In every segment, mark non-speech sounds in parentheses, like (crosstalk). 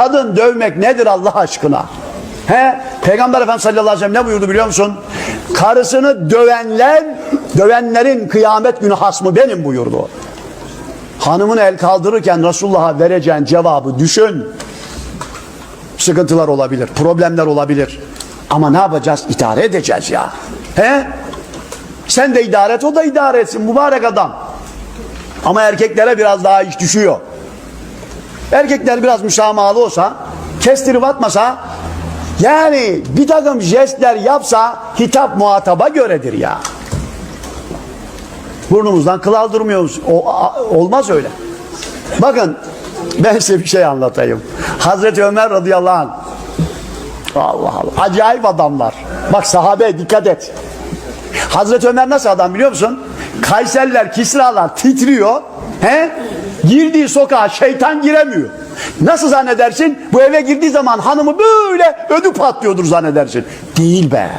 Kadın dövmek nedir Allah aşkına? He? Peygamber Efendimiz sallallahu aleyhi ve sellem ne buyurdu biliyor musun? Karısını dövenler, dövenlerin kıyamet günü hasmı benim buyurdu. Hanımın el kaldırırken Resulullah'a vereceğin cevabı düşün. Sıkıntılar olabilir, problemler olabilir. Ama ne yapacağız? İdare edeceğiz ya. He? Sen de idare et, o da idare etsin. Mübarek adam. Ama erkeklere biraz daha iş düşüyor. Erkekler biraz müsamahalı olsa, kestirip atmasa, yani bir takım jestler yapsa hitap muhataba göredir ya. Burnumuzdan kıl aldırmıyoruz. O, a- olmaz öyle. Bakın ben size bir şey anlatayım. Hazreti Ömer radıyallahu anh. Allah Allah. Acayip adamlar. Bak sahabe dikkat et. Hazreti Ömer nasıl adam biliyor musun? Kayserler, Kisralar titriyor. He? Girdiği sokağa şeytan giremiyor. Nasıl zannedersin? Bu eve girdiği zaman hanımı böyle ödü patlıyordur zannedersin. Değil be.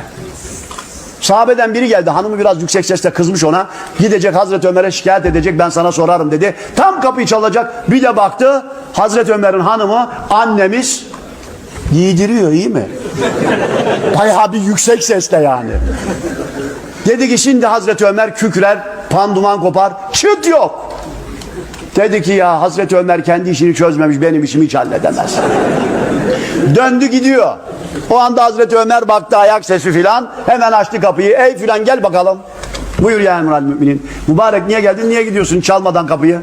Sahabeden biri geldi. Hanımı biraz yüksek sesle kızmış ona. Gidecek Hazreti Ömer'e şikayet edecek. Ben sana sorarım dedi. Tam kapıyı çalacak. Bir de baktı. Hazreti Ömer'in hanımı annemiz giydiriyor iyi mi? Bayağı bir yüksek sesle yani. Dedi ki şimdi Hazreti Ömer kükrer, panduman kopar, çıt yok. Dedi ki ya Hazreti Ömer kendi işini çözmemiş, benim işimi hiç halledemez. Döndü gidiyor. O anda Hazreti Ömer baktı ayak sesi filan, hemen açtı kapıyı. Ey filan gel bakalım. Buyur ya Emral Müminin. Mübarek niye geldin, niye gidiyorsun çalmadan kapıyı?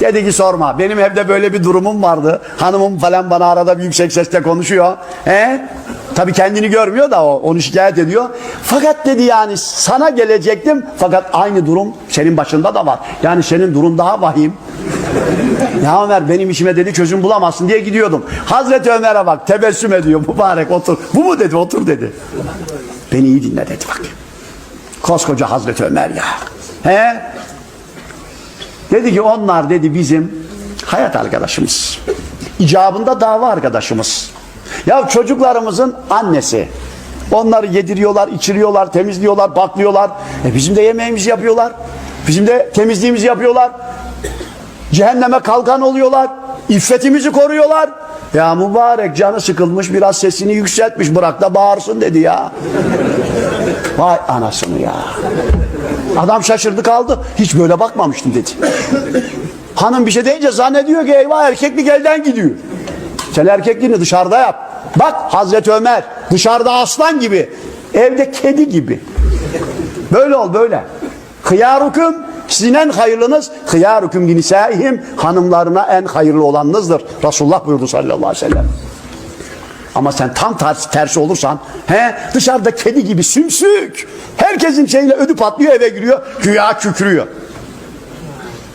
Dedi ki sorma. Benim evde böyle bir durumum vardı. Hanımım falan bana arada bir yüksek sesle konuşuyor. He? Tabii kendini görmüyor da o onu şikayet ediyor. Fakat dedi yani sana gelecektim. Fakat aynı durum senin başında da var. Yani senin durum daha vahim. Ya Ömer benim işime dedi çözüm bulamazsın diye gidiyordum. Hazreti Ömer'e bak tebessüm ediyor mübarek otur. Bu mu dedi otur dedi. Beni iyi dinle dedi bak. Koskoca Hazreti Ömer ya. He? Dedi ki onlar dedi bizim hayat arkadaşımız. İcabında dava arkadaşımız. Ya çocuklarımızın annesi. Onları yediriyorlar, içiriyorlar, temizliyorlar, baklıyorlar. E bizim de yemeğimizi yapıyorlar. Bizim de temizliğimizi yapıyorlar. Cehenneme kalkan oluyorlar. İffetimizi koruyorlar. Ya mübarek canı sıkılmış biraz sesini yükseltmiş bırak da bağırsın dedi ya. (laughs) Vay anasını ya. Adam şaşırdı kaldı. Hiç böyle bakmamıştım dedi. Hanım bir şey deyince zannediyor ki eyvah erkeklik elden gidiyor. Sen erkekliğini dışarıda yap. Bak Hazreti Ömer dışarıda aslan gibi. Evde kedi gibi. Böyle ol böyle. Hıyarukum sizin en hayırlınız hıyarukum linisâihim hanımlarına en hayırlı olanınızdır. Resulullah buyurdu sallallahu aleyhi ve sellem. Ama sen tam tersi, tersi olursan he, dışarıda kedi gibi sümsük. Herkesin şeyle ödü patlıyor eve giriyor. Güya kükrüyor.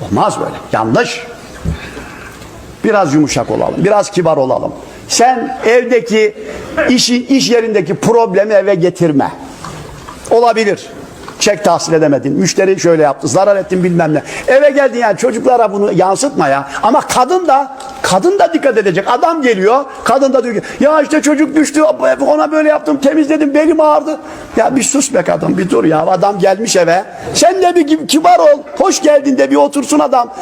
Olmaz böyle. Yanlış. Biraz yumuşak olalım. Biraz kibar olalım. Sen evdeki işi, iş yerindeki problemi eve getirme. Olabilir. Çek tahsil edemedin. Müşteri şöyle yaptı. Zarar ettin bilmem ne. Eve geldin yani çocuklara bunu yansıtma ya. Ama kadın da kadın da dikkat edecek. Adam geliyor. Kadın da diyor ki ya işte çocuk düştü. Ona böyle yaptım. Temizledim. Belim ağrıdı. Ya bir sus be kadın. Bir dur ya. Adam gelmiş eve. Sen de bir kibar ol. Hoş geldin de bir otursun adam.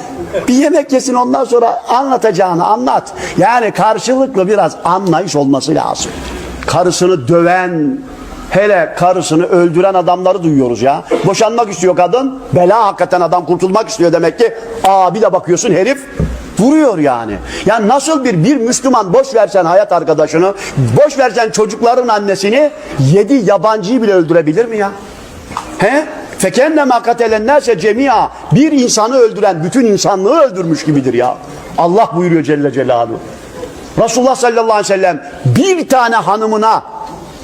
Bir yemek yesin ondan sonra anlatacağını anlat. Yani karşılıklı biraz anlayış olması lazım. Karısını döven, Hele karısını öldüren adamları duyuyoruz ya. Boşanmak istiyor kadın. Bela hakikaten adam kurtulmak istiyor demek ki. Aa bir de bakıyorsun herif vuruyor yani. Yani nasıl bir bir Müslüman boş versen hayat arkadaşını, boş versen çocukların annesini, yedi yabancıyı bile öldürebilir mi ya? He? Fekenne makatelen nase cemia bir insanı öldüren bütün insanlığı öldürmüş gibidir ya. Allah buyuruyor Celle Celaluhu. Resulullah sallallahu aleyhi ve sellem bir tane hanımına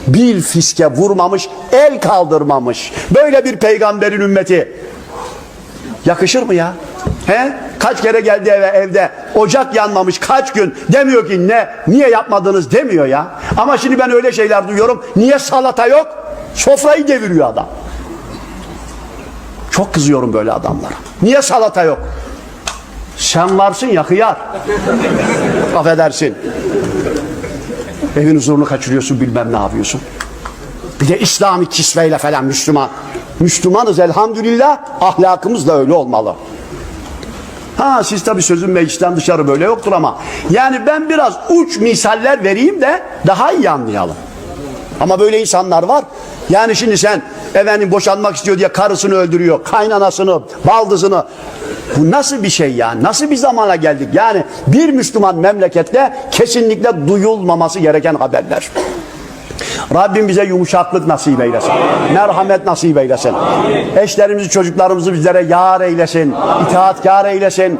bir fiske vurmamış, el kaldırmamış. Böyle bir peygamberin ümmeti. Yakışır mı ya? He? Kaç kere geldi eve evde ocak yanmamış kaç gün demiyor ki ne niye yapmadınız demiyor ya. Ama şimdi ben öyle şeyler duyuyorum. Niye salata yok? Sofrayı deviriyor adam. Çok kızıyorum böyle adamlara. Niye salata yok? Sen varsın ya hıyar. (laughs) Affedersin. Evin huzurunu kaçırıyorsun bilmem ne yapıyorsun. Bir de İslami kisveyle falan Müslüman. Müslümanız elhamdülillah ahlakımız da öyle olmalı. Ha siz tabii sözün meclisten dışarı böyle yoktur ama. Yani ben biraz uç misaller vereyim de daha iyi anlayalım. Ama böyle insanlar var. Yani şimdi sen efendim boşanmak istiyor diye karısını öldürüyor, kaynanasını, baldızını. Bu nasıl bir şey yani? Nasıl bir zamana geldik? Yani bir Müslüman memlekette kesinlikle duyulmaması gereken haberler. Rabbim bize yumuşaklık nasip eylesin. Merhamet nasip eylesin. Eşlerimizi, çocuklarımızı bizlere yar eylesin. itaatkar eylesin.